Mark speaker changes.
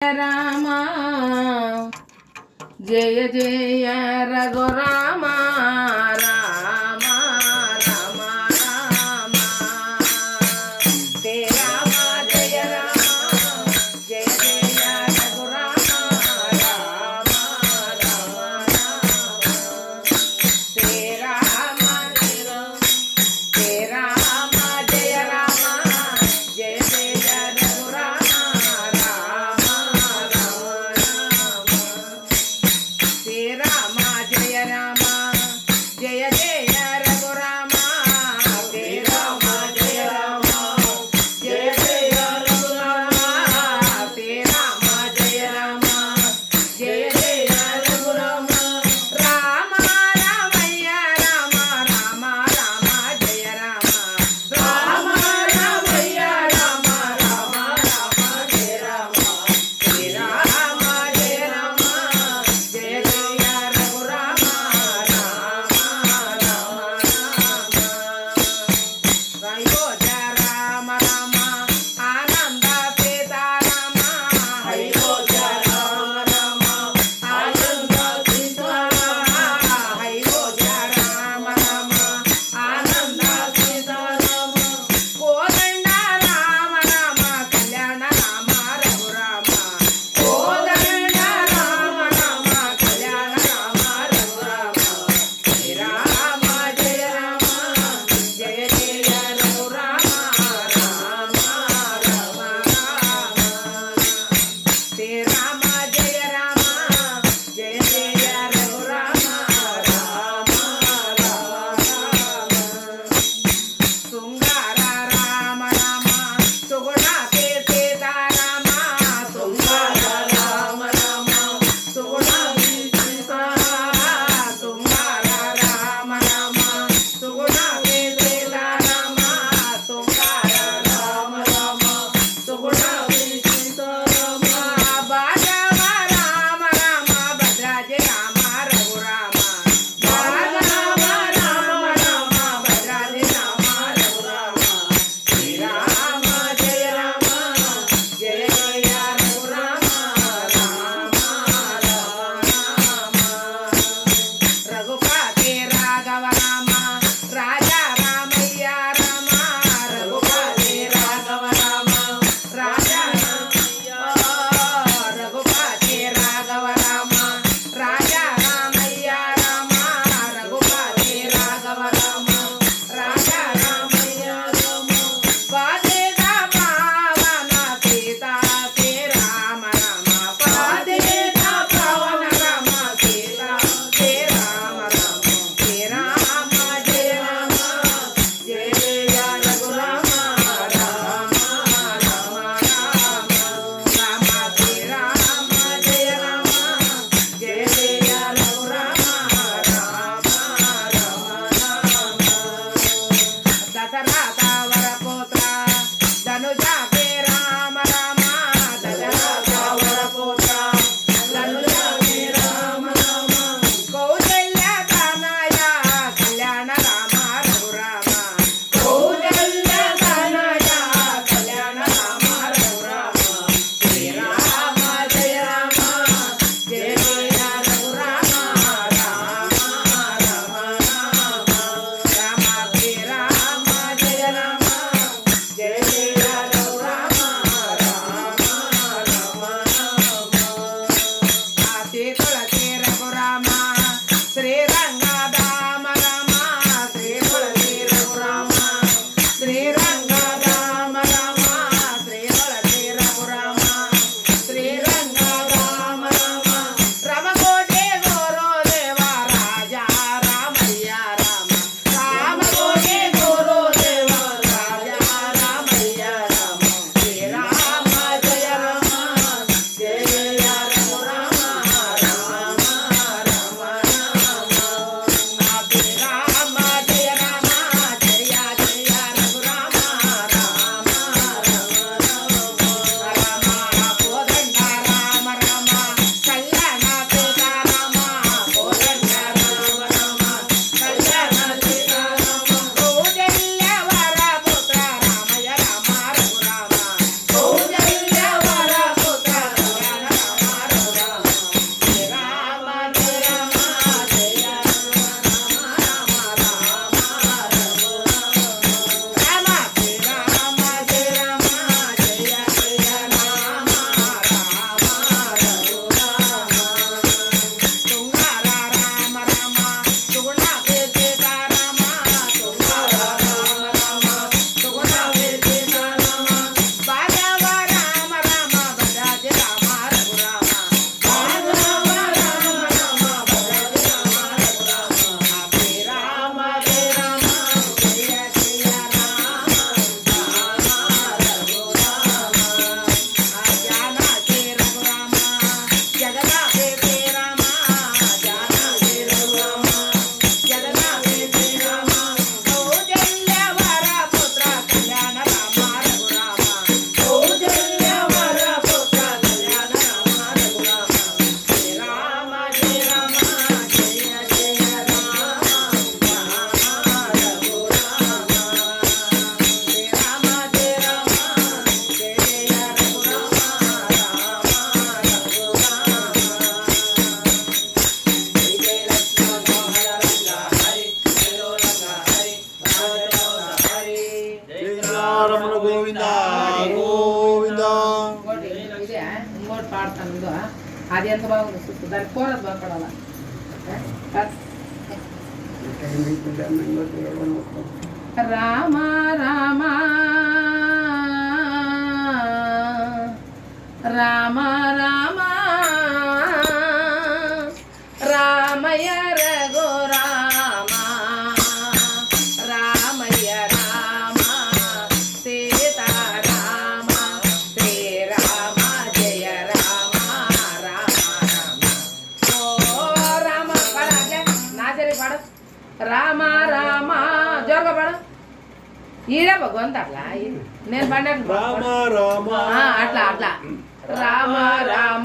Speaker 1: రామ. జయ జయ Raghurama I'm. Rama Rama. Rama Rama Rama. జోరుగా పడ. ఈడే భగవంత అట్లా. నేను పండగ
Speaker 2: రామ రామ.
Speaker 1: అట్లా అట్లా. రామ రామ.